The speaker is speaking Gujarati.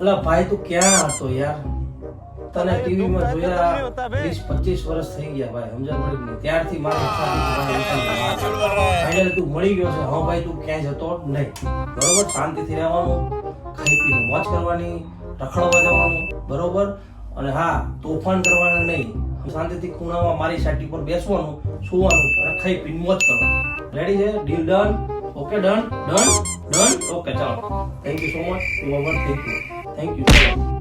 અલા ભાઈ તું ક્યાં હતો યાર? તને ટીવી માં જોયા વીસ પચીસ વર્ષ થઈ ગયા ભાઈ સમજણ પડી ને ત્યારથી મારી ફાઇનલ તું મળી ગયો છે. હા ભાઈ તું ક્યાંય જતો નહીં. બરોબર? શાંતિથી રહેવાનું. ખાઈ પીને મોજ કરવાની. રખડવા જવાનું. બરોબર? અને હા તોફાન કરવાના નહીં. શાંતિથી ખૂણામાં મારી સાટી પર બેસવાનું સુવાનું અને ખાઈ પીને મોજ કરવાનું. રેડી છે? Deal done okay done done done okay ચાલો. Thank you so much you thank you thank you